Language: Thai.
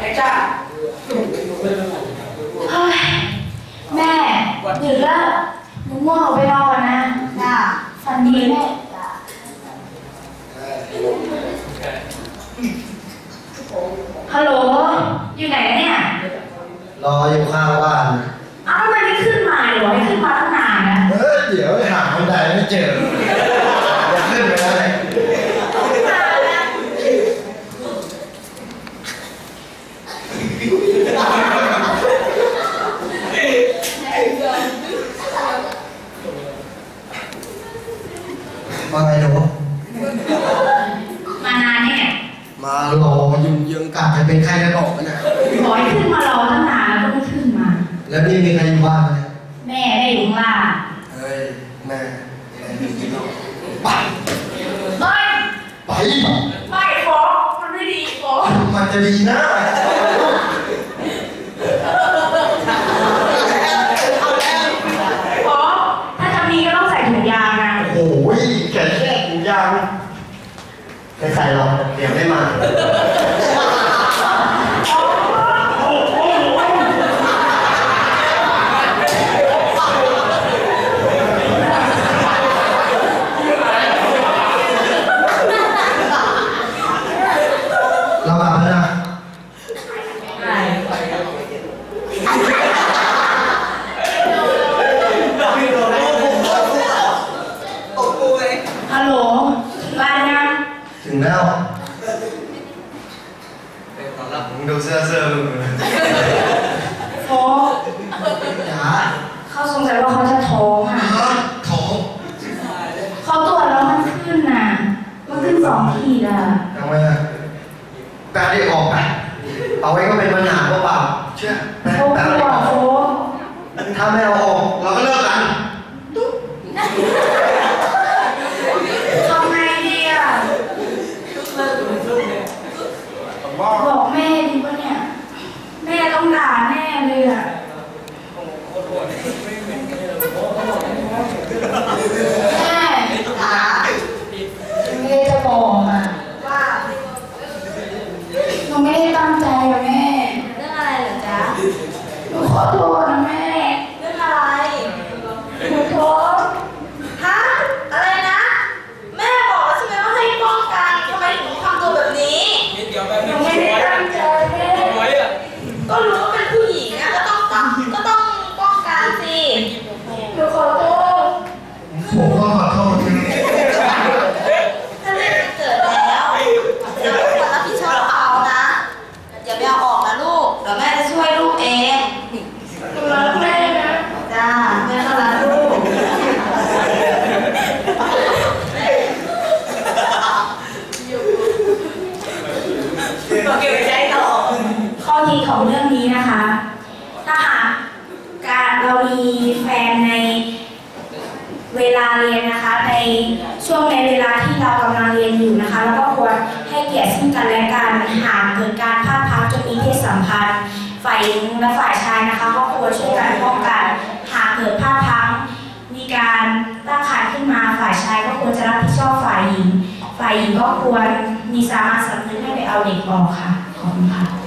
แอคชั่นเฮ้ยแม่ดึกแล้วหนูง่วงออกไปนอนก่อนนะจ้าฝันดีแม่จ้าฮัลโหล อยู่ไหนเนี่ย รออยู่ข้างบ้าน เอ้าทำไมไม่ขึ้นมาเลยวะไม่ขึ้นมาตั้งนานนะเฮ้ยเดี๋ยวหาบันไดไม่เจอจะขึ้นไปได้ ขึ้นมาแล้ว มาไงหนูมานานเนี่ยมารออยู่ยังกะจะเป็นใครได้บอกกันนะ ขอให้ขึ้นมารอตั้งนานแล้วก็ไม่ขึ้นมา แล้วนี่มีใครอยู่บ้านไหมแม่ได้อยู่ข้างล่างเฮ้ยแม่ไปไม่ไปไม่ฟอกมันไม่ดีฟอกมันจะดีนะ ฟอกถ้าจะมีก็ต้องใส่ถุงยางนะ โอ้ยแขนแค่ถุงยาง ใครๆเราเตรียมไม่มากลับแล้วนะ ฮัลโหลบ้านยัง ถึ งแล้วมึงดูเสื้อเสื้อมึงเลยฟอกจ๋าเขาสงสัยว่าเขาจะท้องอะท้องเขาตรวจแล้วมันขึ้นน่ะ มันขึ้นสองขีดอะทำไมอะแป๊บเดียวออกไปเอาไว้ก็เป็นปัญหาเปล่าๆเชื่อแป๊บโฟกแป๊บกเดีลัยววโฟกถ้าไม่เอาออกเราก็เลิกกัน ทำไงดีอะบอกแม่ดีปะเนี่ย แม่ต้องด่าแน่เลยอะแม่ จ้า แม่จะบอกอะ ว่า หนู ไม่ได้ตั้งใจอะแม่ เรื่องอะไรเหรอจ๊ะ หนูขอโทษนะแม่ เรื่องอะไร หนูท้อง ฮะ อะไรนะ แม่บอกแล้วใช่ไหมว่าให้ป้องกันทำไมถึงทำตัวแบบนี้ หนูไม่ได้ตั้งใจแม่ ก็รู้ว่าเป็นผู้หญิงอะก็ต้องต้องก็ต้องป้องกันสิ หนูขอโทษ ผมก็ขอโทษ ถ้าเรื่องมันเกิดแล้วเราควรรับผิดชอบเขานะอย่าไปเอาออกนะลูก เดี๋ยวแม่จะช่วยลูกเอง หนูรักแม่นะ จ้า แม่ก็รักลูก เก็บใจต่อ ขอดีของเรื่องนี้นะคะ ถ้าหากการเรามีแฟนในเวลาเรียนนะคะ ในช่วงในเวลาที่เรากำลังเรียนอยู่นะคะ แล้วก็ควรให้เกียรติซึ่งกันและกันหากเกิดการพลาดพลั้งจนมีเพศสัมพันธ์ ฝ่ายหญิงและฝ่ายชายนะคะก็ควรช่วยกันป้องกันหากเกิดพลาดพลั้งมีการตั้งครรภ์ขึ้นมาฝ่ายชายก็ควรจะรับผิดชอบฝ่ายหญิง ฝ่ายหญิงก็ควรมีสามัญสำนึกให้ไปเอาเด็กออกค่ะขอบคุณค่ะ